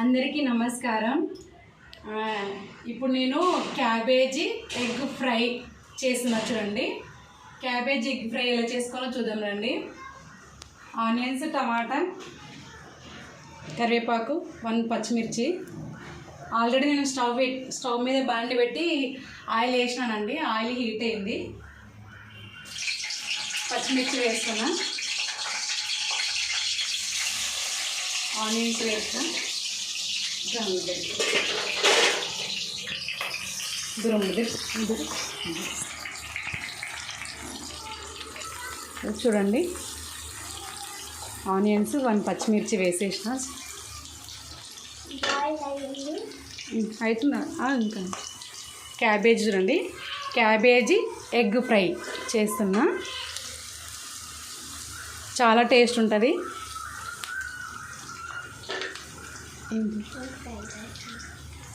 అందరికీ నమస్కారం. ఇప్పుడు నేను క్యాబేజీ ఎగ్ ఫ్రై చేస్తున్నా చూడండి. క్యాబేజీ ఎగ్ ఫ్రై ఎలా చేసుకోవాలో చూద్దాం రండి. ఆనియన్స్ టమాటా కరివేపాకు వన్ పచ్చిమిర్చి. ఆల్రెడీ నేను స్టవ్ స్టవ్ మీద బాండి పెట్టి ఆయిల్ వేసినానండి. ఆయిల్ హీట్ అయింది. పచ్చిమిర్చి వేస్తున్నా. ఆనియన్స్ వేస్తాను చూడండి. ఆనియన్స్ వన్ పచ్చిమిర్చి వేసేసిన. అవుతుందా ఇంకా. క్యాబేజ్ చూడండి. క్యాబేజీ ఎగ్ ఫ్రై చేస్తున్నా. చాలా టేస్ట్ ఉంటుంది.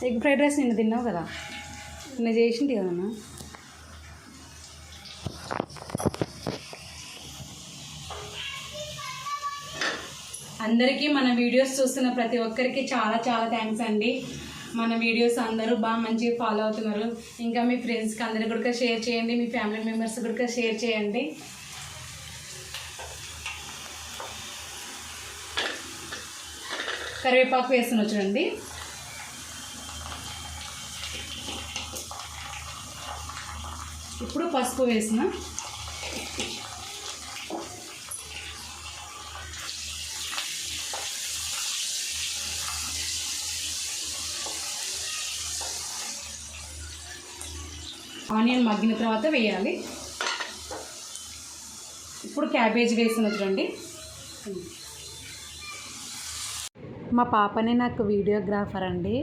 ఎగ్ ఫ్రైడ్ రైస్ నిన్న తిన్నావు కదా? నిన్న చేసింది కదన్నా అందరికీ మన వీడియోస్ చూస్తున్న ప్రతి ఒక్కరికి చాలా చాలా థ్యాంక్స్ అండి. మన వీడియోస్ అందరూ బాగా మంచిగా ఫాలో అవుతున్నారు. ఇంకా మీ ఫ్రెండ్స్కి అందరికి కూడా షేర్ చేయండి మీ ఫ్యామిలీ మెంబర్స్ కూడా షేర్ చేయండి. కరివేపాకు వేస్తున్నా చూడండి ఇప్పుడు పసుపు వేసిన ఆనియన్ మగ్గిన తర్వాత వేయాలి. ఇప్పుడు క్యాబేజ్ వేసిన చూడండి మా పాపనే నాకు వీడియోగ్రాఫర్ అండి.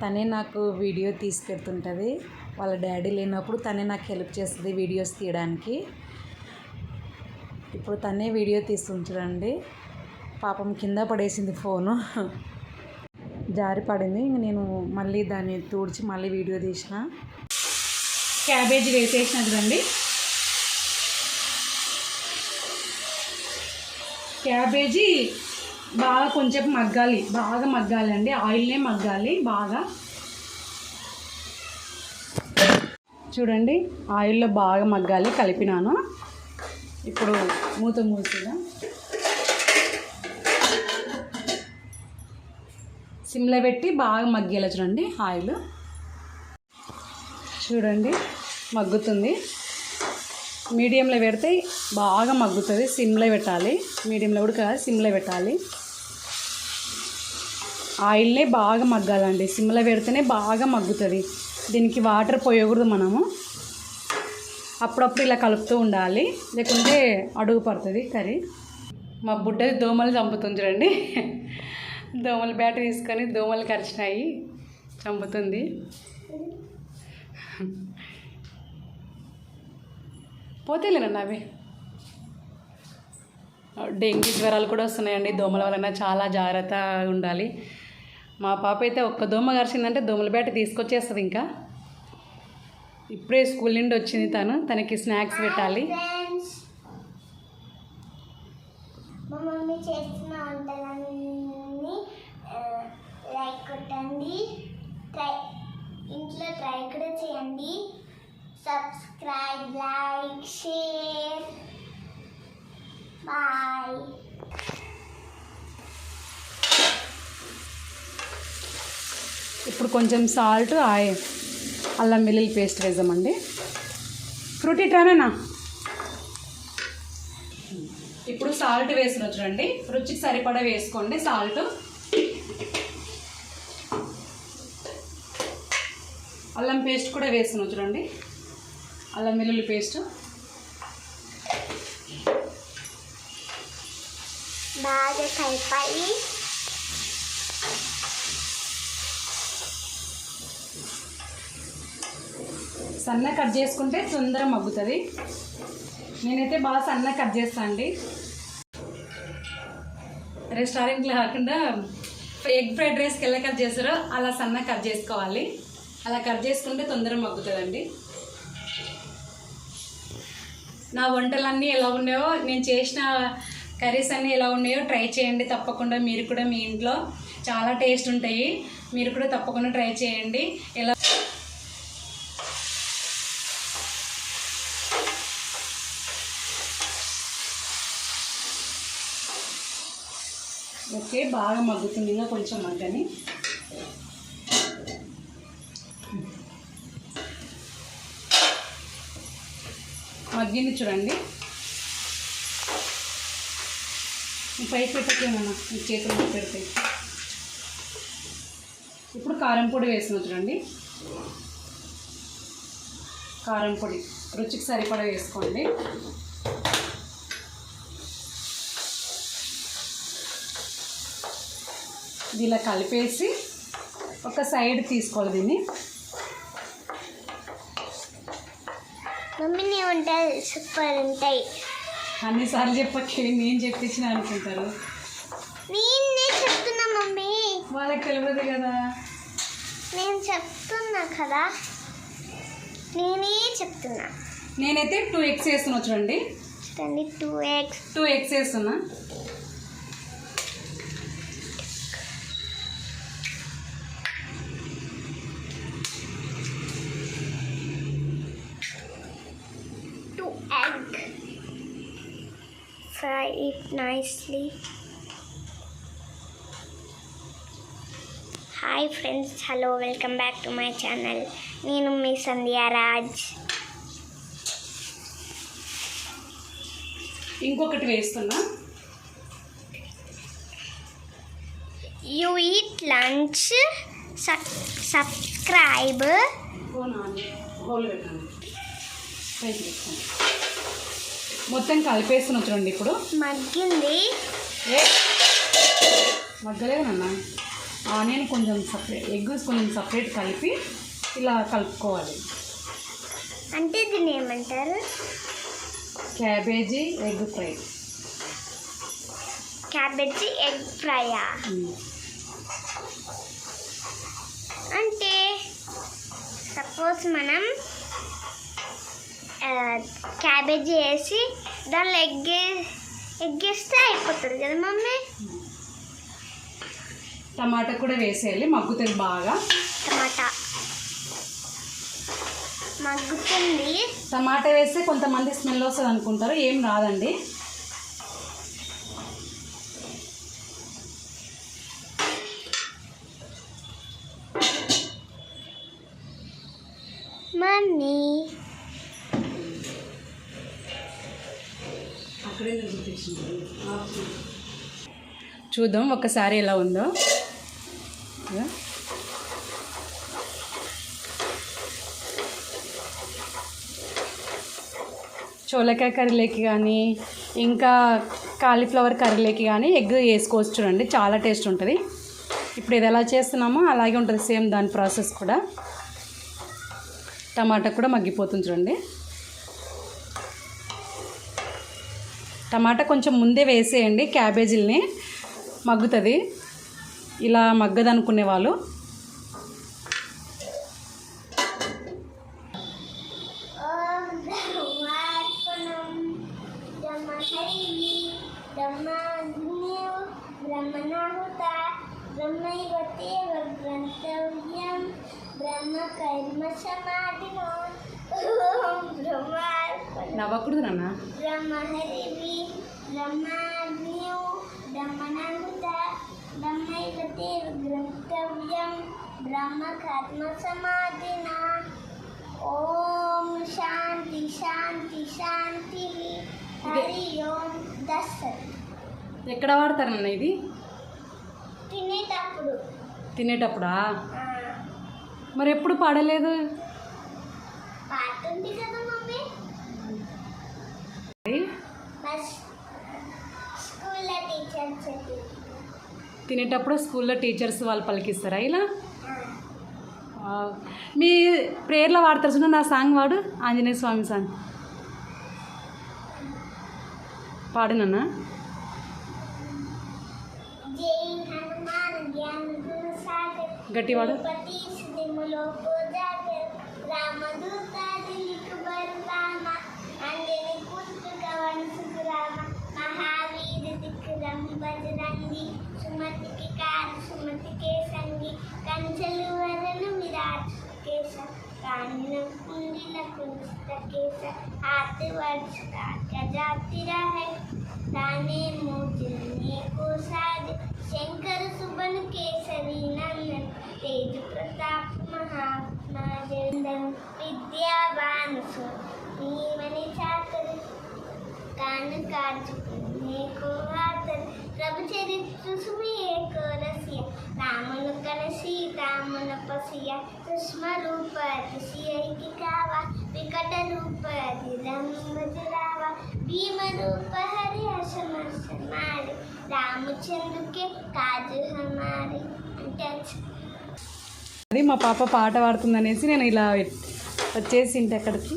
తనే నాకు వీడియో తీసుకెళ్తుంటుంది. వాళ్ళ డాడీ లేనప్పుడు తనే నాకు హెల్ప్ చేస్తుంది వీడియోస్ తీయడానికి. ఇప్పుడు తనే వీడియో తీస్తుంది పాపం కింద పడేసింది ఫోను. జారి పడింది. ఇంక నేను మళ్ళీ దాన్ని తుడిచి మళ్ళీ వీడియో తీసిన. క్యాబేజీ వేసేసిన రండి క్యాబేజీ బాగా కొంచెం మగ్గాలి. బాగా మగ్గాలి అండి ఆయిల్నే మగ్గాలి. బాగా. చూడండి ఆయిల్లో బాగా మగ్గాలి. కలిపినాను. ఇప్పుడు మూత మూసిగా సిమ్లో పెట్టి బాగా మగ్గేలా చూడండి ఆయిల్. చూడండి మగ్గుతుంది. మీడియంలో పెడితే బాగా మగ్గుతుంది. సిమ్లో పెట్టాలి. మీడియంలో కూడా కాదు సిమ్లో పెట్టాలి. ఆయిల్నే బాగా మగ్గాలండి. సిమ్లో పెడితేనే బాగా మగ్గుతుంది. దీనికి వాటర్ పోయకూడదు మనము. అప్పుడప్పుడు ఇలా కలుపుతూ ఉండాలి. లేకుంటే అడుగు పడుతుంది కర్రీ. మా బుడ్డది దోమలు చంపుతుంది చూడండి. దోమల బ్యాట్ తీసుకొని దోమలు కరిచినాయి. చంపుతుంది. పోతేలేనండి అవి? డెంగ్యూ జ్వరాలు కూడా వస్తున్నాయండి. దోమల వలన చాలా జాగ్రత్తగా ఉండాలి. మా పాప అయితే ఒక్క దోమ కరిచిందంటే దోమల బేట తీసుకొచ్చేస్తుంది ఇంకా. ఇప్పుడే స్కూల్ నుండి వచ్చింది తను. తనకి స్నాక్స్ పెట్టాలి. మా మమ్మీ వంటలన్నీ లైక్ కొట్టండి. ట్రై ఇంట్లో ట్రై కూడా చేయండి. Subscribe, like, share. Bye. ఇప్పుడు కొంచెం సాల్ట్ ఆయిల్ అల్లం వెల్లుల్లి పేస్ట్ వేద్దామండి ఫ్రూటీ ట్రానేనా? ఇప్పుడు సాల్ట్ వేసిన చూడండి. రుచికి సరిపడా వేసుకోండి సాల్ట్ అల్లం పేస్ట్ కూడా వేసిన చూడండి. అల్లం వెల్లుల్లి పేస్ట్. బాగా కలిపాయి. సన్న కట్ చేసుకుంటే తొందరగా మగ్గుతుంది. నేనైతే బాగా సన్న కట్ చేస్తాను అండి. రెస్టారెంట్లో కాకుండా ఎగ్ ఫ్రైడ్ రైస్కి ఎలా కట్ చేస్తారో అలా సన్న కట్ చేసుకోవాలి. అలా కట్ చేసుకుంటే తొందరగా మగ్గుతుందండి. నా వంటలన్నీ ఎలా ఉన్నాయో నేను చేసిన కర్రీస్ అన్నీ ఎలా ఉన్నాయో ట్రై చేయండి తప్పకుండా. మీరు కూడా మీ ఇంట్లో చాలా టేస్ట్ ఉంటాయి. మీరు కూడా తప్పకుండా ట్రై చేయండి. ఎలా ఓకే బాగా మగ్గుతుంది. ఇంకా కొంచెం మగ్గని. మగ్గింది చూడండి. పైకి పెట్టకేమన్నా ఈ చేతులు పెడితే ఇప్పుడు కారం పొడి వేసిన చూడండి. కారం పొడి రుచికి సరిపడా వేసుకోండి. ఇది ఇలా కలిపేసి ఒక సైడ్ తీసుకోవాలి దీన్ని. మమ్మీ నీ వంటలు సూపర్ ఉంటాయి. అన్నిసార్లు చెప్పకే నేను చెప్పించిన అనుకుంటారు. నేనే చెప్తున్నా మమ్మీ. వాళ్ళకి తెలియదు కదా. నేను చెప్తున్నా కదా. నేనే చెప్తున్నా. నేనైతే టూ ఎగ్స్ వేస్తున్నా చూడండి. చూడండి టూ ఎగ్స్ టూ ఎగ్స్ వేస్తున్నా. It nicely. Hi friends hello welcome back to my channel నేను మీ సంధ్యా రాజ్. ఇంకొకటి వేస్తున్నా. యూ ఈట్ లంచ్ సబ్స్క్రైబ్ హోల్ పెట్టండి పైకి పెట్టుకోండి మొత్తం కలిపేస్తున్నా చూడండి ఇప్పుడు. మగ్గింది. ఏ? మగ్గలేదు నాన్న ఆనియన్ కొంచెం సపరేట్ ఎగ్ కొంచెం సపరేట్ కలిపి ఇలా కలుపుకోవాలి. అంటే దీన్ని ఏమంటారు? Cabbage egg fry. Cabbage egg ఫ్రైయా? అంటే సపోజ్ మనం క్యాబేజీ వేసి దానిలో ఎగ్ ఎగ్ వేస్తే అయిపోతుంది కదా మమ్మీ? టమాటా కూడా వేసేయాలి మగ్గుతుంది బాగా. టమాటా. మగ్గుతుంది. టమాటా వేస్తే కొంతమంది స్మెల్ వస్తుంది అనుకుంటారు ఏం రాదండి. మమ్మీ చూద్దాం ఒకసారి ఎలా ఉందో. చోలకాయ కర్రీలోకి కానీ ఇంకా కాలీఫ్లవర్ కర్రీలోకి కానీ ఎగ్ వేసుకోవచ్చు చూడండి చాలా టేస్ట్ ఉంటుంది. ఇప్పుడు ఇది ఎలా చేస్తున్నామో అలాగే ఉంటుంది సేమ్ దాని ప్రాసెస్ కూడా. టమాటా కూడా మగ్గిపోతుంది చూడండి. టమాటా కొంచెం ముందే వేసేయండి క్యాబేజీలని మగ్గుతుంది. ఇలా మగ్గదనుకునే వాళ్ళు. బ్రహ్మ కర్మ సమాధినో బ్రహ్మ నవ్వకూడదు నాన్న. బ్రహ్మహరివి బ్రహ్మాగ్న్యౌ బ్రహ్మ కర్మ సమాధిన ఓం శాంతి శాంతి శాంతి. హరి ఓం ఎక్కడ వాడతారు నాన్న ఇది? తినేటప్పుడు. తినేటప్పుడా? మరి ఎప్పుడు పాడలేదు? పాట ఉంది కదా మమ్మీ బస్ స్కూల్లో టీచర్ చెప్పి తినేటప్పుడు స్కూల్లో టీచర్స్ వాళ్ళు పలికిస్తారా? ఇలా? మీ ప్రేయర్లో వాడతారు చూడండి నా సాంగ్ వాడు ఆంజనేయ స్వామి సాంగ్. పాడినన్నా? గట్టివాడు? రామదూత के हाथ वर्षता गजाती रहे। ताने मुझने को साज शंकर सुबन केसरी नंदन, तेज प्रताप महानंदन विद्यावान सुनी छात्र कान काज को आतर सब चरित सुसुमिए को रसिया रामन कलसी रामन पसिया, सुषमा रूप तुसिया की कावा వికట రూప భీమ రూప హరి రామచంద్రుకే కాజు హమారి అంటే అది మా పాప పాట పాడుతుందనేసి నేను ఇలా వచ్చేసి ఇంటి అక్కడికి.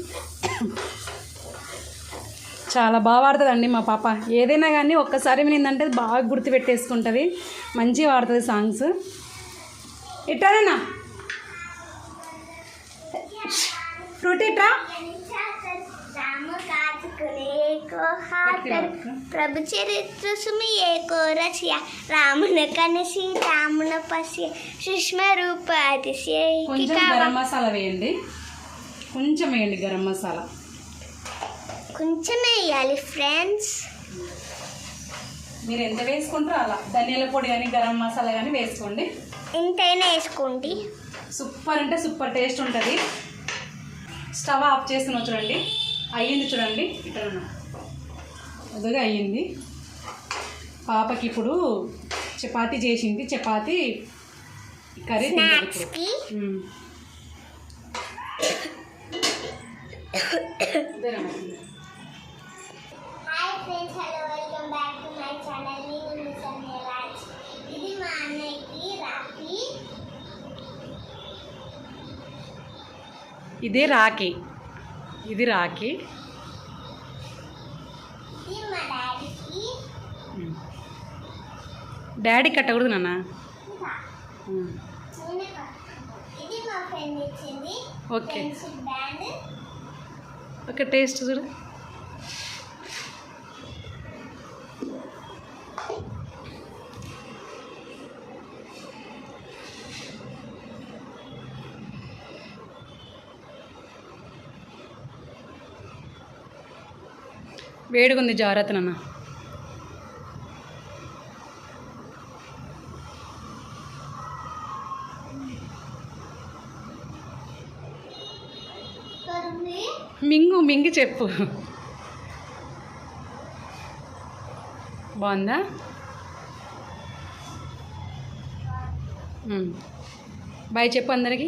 చాలా బాగా పాడుతుందండి మా పాప. ఏదైనా కానీ ఒక్కసారి వినిందంటే బాగా గుర్తుపెట్టేసుకుంటుంది. మంచిగా పాడుతుంది సాంగ్స్. ఇట్టానేనా ఫ్రూట్ ప్రభు చరిత్ర సుమి ఏకో రచయ రామున కనసి రామున పసి సుష్మ రూప అతిశయ గరం మసాలా వేయండి. కొంచెం వేయండి గరం మసాలా. కొంచెం వేయాలి ఫ్రెండ్స్. మీరు ఎంత వేసుకుంటారో అలా. ధనియాల పొడి కానీ గరం మసాలా కానీ వేసుకోండి. ఎంతైనా వేసుకోండి. సూపర్ అంటే సూపర్ టేస్ట్ ఉంటుంది. స్టవ్ ఆఫ్ చేసుకుని చూడండి. అయ్యింది చూడండి. ఇక్కడ అదిగా అయ్యింది. పాపకి ఇప్పుడు చపాతీ చేసింది. చపాతీ కర్రీ తింటుంది ఇదే రాఖీ. ఇది రాఖీ. డాడీ కట్టకూడదు నాన్న. ఓకే. ఒక టేస్ట్ చూడు. వేడిగుంది జాగ్రత్త నాన్న. మింగు మింగి చెప్పు. బాగుందా? బాయ్ చెప్పు అందరికీ.